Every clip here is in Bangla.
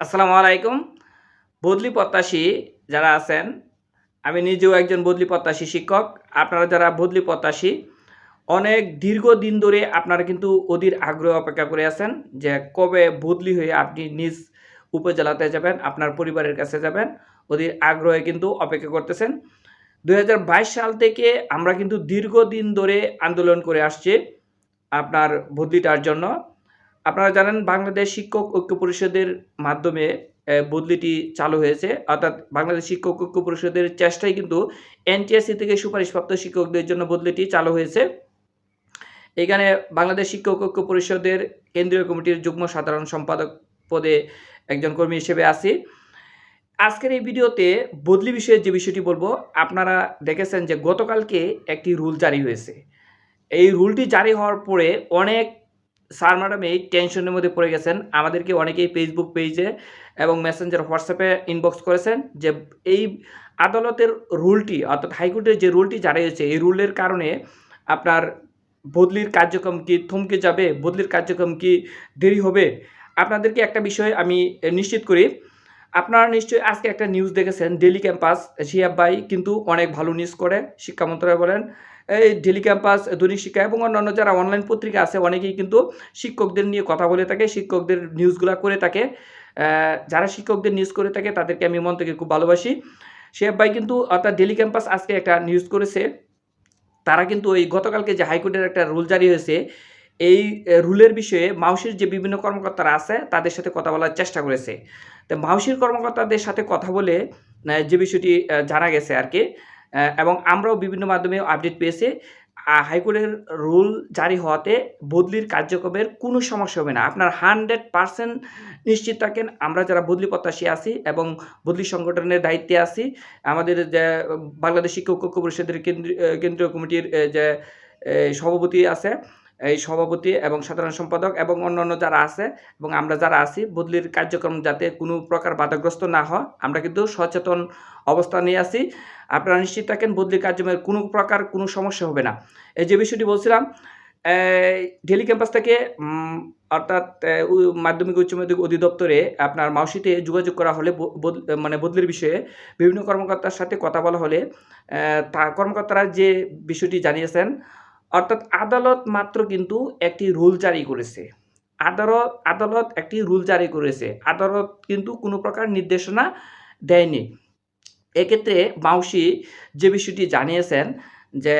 আসসালামু আলাইকুম। বদলি প্রত্যাশী যারা আছেন, আমি নিজেও একজন বদলি প্রত্যাশী শিক্ষক। আপনারা যারা বদলি প্রত্যাশী অনেক দীর্ঘদিন ধরে আপনারা কিন্তু অধীর আগ্রহ অপেক্ষা করে আছেন যে কবে বদলি হয়ে আপনি নিজ উপজেলাতে যাবেন, আপনার পরিবারের কাছে যাবেন। অধীর আগ্রহে কিন্তু অপেক্ষা করতেছেন। দু হাজার বাইশ সাল থেকে আমরা কিন্তু দীর্ঘদিন ধরে আন্দোলন করে আসছি আপনার বদলিটার জন্য। আপনারা জানেন বাংলাদেশ শিক্ষক ঐক্য পরিষদের মাধ্যমে বদলিটি চালু হয়েছে। অর্থাৎ বাংলাদেশ শিক্ষক ঐক্য পরিষদের চেষ্টায় কিন্তু এনটিএসসি থেকে সুপারিশপ্রাপ্ত শিক্ষকদের জন্য বদলিটি চালু হয়েছে। এখানে বাংলাদেশ শিক্ষক ঐক্য পরিষদের কেন্দ্রীয় কমিটির যুগ্ম সাধারণ সম্পাদক পদে একজন কর্মী হিসেবে আছি। আজকের এই ভিডিওতে বদলি বিষয়ে যে বিষয়টি বলব, আপনারা দেখেছেন যে গতকালকে একটি রুল জারি হয়েছে। এই রুলটি জারি হওয়ার পরে অনেক স্যার ম্যাডাম এই টেনশনের মধ্যে পড়ে গেছেন। আমাদেরকে অনেকেই ফেসবুক পেজে এবং মেসেঞ্জার হোয়াটসঅ্যাপে ইনবক্স করেছেন যে এই আদালতের রুলটি, অর্থাৎ হাইকোর্টের যে রুলটি জারি হয়েছে এই রুলের কারণে আপনার বদলির কার্যক্রম কি থমকে যাবে, বদলির কার্যক্রম কি দেরি হবে? আপনাদেরকে একটা বিষয় আমি নিশ্চিত করি। আপনারা নিশ্চয়ই আজকে একটা নিউজ দেখেছেন ডেলি ক্যাম্পাস শিয়াব ভাই কিন্তু অনেক ভালো নিউজ করে, শিক্ষা মন্ত্রণালয় বলেন। এই ডেলি ক্যাম্পাস দৈনিক শিক্ষা এবং অন্যান্য যারা অনলাইন পত্রিকা আছে, অনেকেই কিন্তু শিক্ষকদের নিয়ে কথা বলে থাকে, শিক্ষকদের নিউজগুলো করে থাকে। যারা শিক্ষকদের নিউজ করে থাকে, তাদেরকে আমি মন থেকে খুব ভালোবাসি। শিয়াব ভাই কিন্তু অর্থাৎ ডেলি ক্যাম্পাস আজকে একটা নিউজ করেছে। তারা কিন্তু ওই গতকালকে যে হাইকোর্টের একটা রুল জারি হয়েছে, এই রুলের বিষয়ে মাউসির যে বিভিন্ন কর্মকর্তারা আছে, তাদের সাথে কথা বলার চেষ্টা করেছে। তো মাউসির কর্মকর্তাদের সাথে কথা বলে যে বিষয়টি জানা গেছে আর কি। এবং আমরাও বিভিন্ন মাধ্যমে আপডেট পেয়েছি। হাইকোর্টের রুল জারি হওয়াতে বদলির কার্যক্রমের কোনো সমস্যা হবে না। আপনার হান্ড্রেড পারসেন্ট নিশ্চিত থাকেন, আমরা যারা বদলি প্রত্যাশী আছি এবং বদলি সংগঠনের দায়িত্বে আছি, আমাদের যে বাংলাদেশ শিক্ষক ঐক্য পরিষদের কেন্দ্রীয় কমিটির যে সভাপতি আছে, এই সভাপতি এবং সাধারণ সম্পাদক এবং অন্যান্য যারা আছে এবং আমরা যারা আছি, বদলির কার্যক্রম যাতে কোনো প্রকার বাধাগ্রস্ত না হয়, আমরা কিন্তু সচেতন অবস্থান নিয়ে আছি। আপনারা নিশ্চিত থাকেন বদলির কার্যক্রমের কোনো প্রকার কোনো সমস্যা হবে না। এই যে বিষয়টি বলছিলাম ডেলি ক্যাম্পাস থেকে অর্থাৎ মাধ্যমিক উচ্চ মাধ্যমিক অধিদপ্তরে আপনার মাউসিতে যোগাযোগ করা হলে মানে বদলির বিষয়ে বিভিন্ন কর্মকর্তার সাথে কথা বলা হলে তা কর্মকর্তারা যে বিষয়টি জানিয়েছেন, অর্থাৎ আদালত মাত্র কিন্তু একটি রুল জারি করেছে। আদালত আদালত একটি রুল জারি করেছে। আদালত কিন্তু কোনো প্রকার নির্দেশনা দেয়নি। এক্ষেত্রে মাউসি যে বিষয়টি জানিয়েছেন যে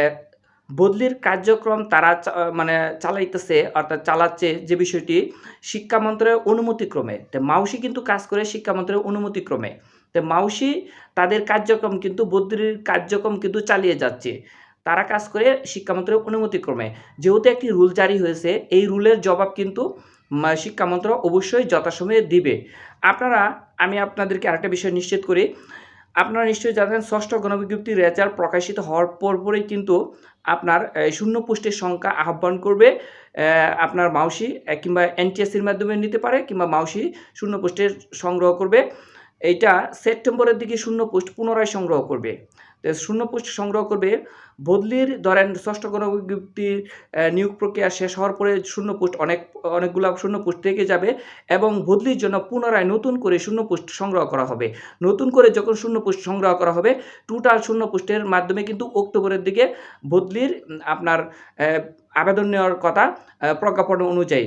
বদলির কার্যক্রম তারা মানে চালাইতেছে অর্থাৎ চালাচ্ছে যে বিষয়টি শিক্ষা মন্ত্রণালয়ের অনুমতিক্রমে। তো মাউসি কিন্তু কাজ করে শিক্ষা মন্ত্রণালয়ের অনুমতিক্রমে। তো মাউসি তাদের কার্যক্রম কিন্তু বদলির কার্যক্রম কিন্তু চালিয়ে যাচ্ছে। তারা কাজ করে শিক্ষামন্ত্রের অনুমতিক্রমে। যেহেতু একটি রুল জারি হয়েছে এই রুলের জবাব কিন্তু উম, শিক্ষা মন্ত্রণালয় অবশ্যই যথাসময়ে দিবে। আপনারা আমি আপনাদেরকে আরেকটা বিষয় নিশ্চিত করি। আপনারা নিশ্চয়ই জানেন, ষষ্ঠ গণবিজ্ঞপ্তি রেজাল্ট প্রকাশিত হওয়ার পরপরই কিন্তু আপনার শূন্য পোস্টের সংখ্যা আহ্বান করবে আপনার মাউসি কিংবা এনটিএসসির মাধ্যমে নিতে পারে, কিংবা মাউসি শূন্য পোস্টের সংগ্রহ করবে। এইটা সেপ্টেম্বরের দিকে শূন্য পোস্ট পুনরায় সংগ্রহ করবে। শূন্য পোস্ট সংগ্রহ করবে। বদলির ধরেন ষষ্ঠ গণবিজ্ঞপ্তির নিয়োগ প্রক্রিয়া শেষ হওয়ার পরে শূন্য পোস্ট অনেক, অনেকগুলো শূন্য পোস্ট থেকে যাবে এবং বদলির জন্য পুনরায় নতুন করে শূন্য পোস্ট সংগ্রহ করা হবে। নতুন করে যখন শূন্য পোস্ট সংগ্রহ করা হবে টোটাল শূন্য পোস্টের মাধ্যমে কিন্তু অক্টোবরের দিকে বদলির আপনার আবেদন নেওয়ার কথা প্রজ্ঞাপন অনুযায়ী।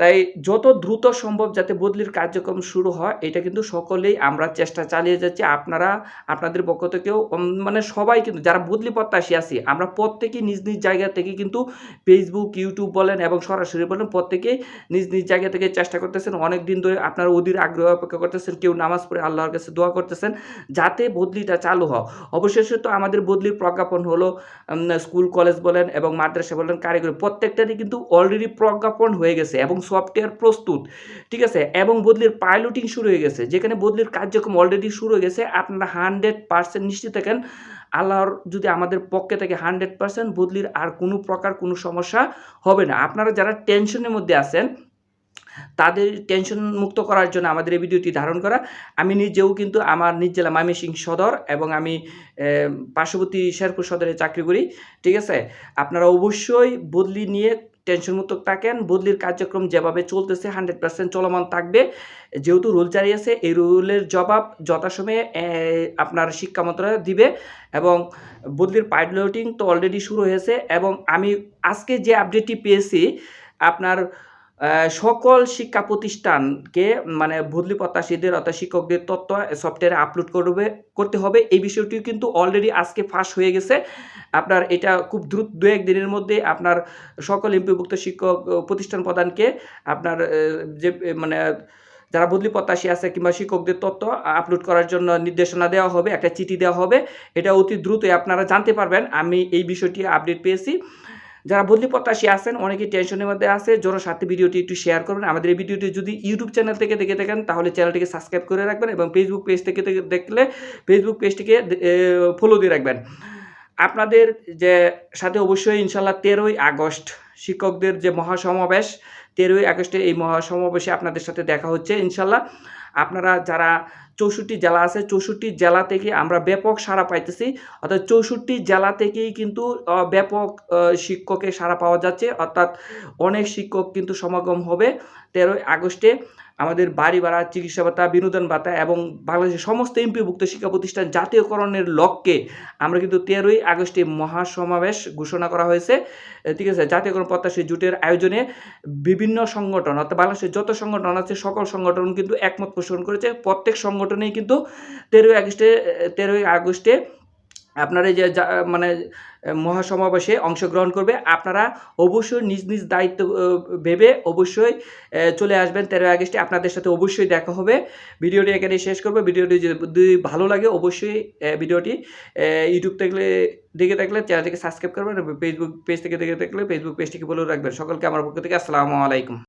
তাই যত দ্রুত সম্ভব যাতে বদলির কার্যক্রম শুরু হয়, এটা কিন্তু সকলেই আমরা চেষ্টা চালিয়ে যাচ্ছি। আপনারা, আপনাদের পক্ষ থেকেও মানে সবাই কিন্তু, যারা বদলি প্রত্যাশী আছি, আমরা প্রত্যেকেই নিজ নিজ জায়গা থেকে কিন্তু ফেসবুক ইউটিউব বলেন এবং সরাসরি বলেন, প্রত্যেকেই নিজ নিজ জায়গা থেকে চেষ্টা করতেছেন। অনেক দিন ধরে আপনারা অধীর আগ্রহ অপেক্ষা করতেছেন, কেউ নামাজ পড়ে আল্লাহর কাছে দোয়া করতেছেন, যাতে বদলিটা চালু হয়। অবশেষে তো আমাদের বদলির প্রজ্ঞাপন হলো স্কুল, কলেজ বলেন এবং মাদ্রাসা বলেন, কারিগরি, প্রত্যেকটারই কিন্তু অলরেডি প্রজ্ঞাপন হয়ে গেছে এবং সফটওয়্যার প্রস্তুত, ঠিক আছে? এবং বদলির পাইলটিং শুরু হয়ে গেছে, যেখানে বদলির কার্যক্রম অলরেডি শুরু হয়ে গেছে। আপনারা হান্ড্রেড পার্সেন্ট নিশ্চিত থাকেন, আল্লাহর যদি আমাদের পক্ষে থাকে হান্ড্রেড পার্সেন্ট বদলির আর কোনো প্রকার কোনো সমস্যা হবে না। আপনারা যারা টেনশনের মধ্যে আছেন, তাদের টেনশন মুক্ত করার জন্য আমাদের এই ভিডিওটি ধারণ করা। আমি নিজেও কিন্তু আমার নিজ জেলা ময়মনসিংহ সদর এবং আমি পার্শ্ববর্তী শেরপুর সদরে চাকরি করি, ঠিক আছে? আপনারা অবশ্যই বদলি নিয়ে টেনশনমুক্ত থাকেন, বদলির কার্যক্রম যেভাবে চলতেছে, হান্ড্রেড পার্সেন্ট চলমান থাকবে। যেহেতু রুল জারি আছে, এই রুলের জবাব যথাসময়ে আপনার শিক্ষা মন্ত্রণালয় দিবে এবং বদলির পাইলটিং তো অলরেডি শুরু হয়েছে এবং আমি আজকে যে আপডেটটি পেয়েছি, আপনার সকল শিক্ষা প্রতিষ্ঠানকে মানে বদলি প্রত্যাশীদের, অর্থাৎ শিক্ষকদের তথ্য সফটওয়্যারে আপলোড করবে, করতে হবে। এই বিষয়টিও কিন্তু অলরেডি আজকে ফাঁস হয়ে গেছে। আপনার এটা খুব দ্রুত দু, এক দিনের মধ্যে আপনার সকল এমপিভুক্ত শিক্ষক প্রতিষ্ঠান প্রদানকে আপনার যে মানে যারা বদলি প্রত্যাশী আছে কিংবা শিক্ষকদের তথ্য আপলোড করার জন্য নির্দেশনা দেওয়া হবে, একটা চিঠি দেওয়া হবে। এটা অতি দ্রুতই আপনারা জানতে পারবেন। আমি এই বিষয়টি আপডেট পেয়েছি। যারা বদলি প্রত্যাশী আছেন অনেকেই টেনশনের মধ্যে আছে, জোর সাথে ভিডিওটি একটু শেয়ার করবেন। আমাদের এই ভিডিওটি যদি ইউটিউব চ্যানেল থেকে দেখে থাকেন, তাহলে চ্যানেলটিকে সাবস্ক্রাইব করে রাখবেন এবং ফেসবুক পেজ থেকে দেখলে ফেসবুক পেজটিকে ফলো দিয়ে রাখবেন। আপনাদের যে সাথে অবশ্যই ইনশাল্লাহ তেরোই আগস্ট শিক্ষকদের যে মহাসমাবেশ, তেরোই আগস্টে এই মহাসমাবেশে আপনাদের সাথে দেখা হচ্ছে ইনশাল্লাহ আপনারা যারা চৌষট্টি জেলা আছে, চৌষট্টি জেলা থেকে আমরা ব্যাপক সাড়া পাইতেছি। অর্থাৎ চৌষট্টি জেলা থেকেই কিন্তু ব্যাপক শিক্ষকের সাড়া পাওয়া যাচ্ছে। অর্থাৎ অনেক শিক্ষক কিন্তু সমাগম হবে তেরোই আগস্টে। আমাদের বাড়ি ভাড়া, চিকিৎসা ভাতা, বিনোদন ভাতা এবং বাংলাদেশের সমস্ত এমপিভুক্ত শিক্ষা প্রতিষ্ঠান জাতীয়করণের লক্ষ্যে আমরা কিন্তু তেরোই আগস্টে মহাসমাবেশ ঘোষণা করা হয়েছে। ঠিক আছে, জাতীয়করণ প্রত্যাশী জোটের আয়োজনে বিভিন্ন সংগঠন, অর্থাৎ বাংলাদেশের যত সংগঠন আছে, সকল সংগঠন কিন্তু একমত পোষণ করেছে। প্রত্যেক সংগঠনেই কিন্তু তেরোই আগস্টে তেরোই আগস্টে আপনারা যে মানে মহাসমাবেশে অংশগ্রহণ করবে, আপনারা অবশ্যই নিজ নিজ দায়িত্ব ভেবে অবশ্যই চলে আসবেন তেরোই আগস্টে। আপনাদের সাথে অবশ্যই দেখা হবে। ভিডিওটি এখানে শেষ করব। ভিডিওটি যদি ভালো লাগে অবশ্যই ভিডিওটি ইউটিউব থেকে দেখে থাকলে চ্যানেলটিকে সাবস্ক্রাইব করবেন ফেসবুক পেজ থেকে দেখে থাকলে ফেসবুক পেজটিকে বলে রাখবেন। সকলকে আমার পক্ষ থেকে আসসালামু আলাইকুম।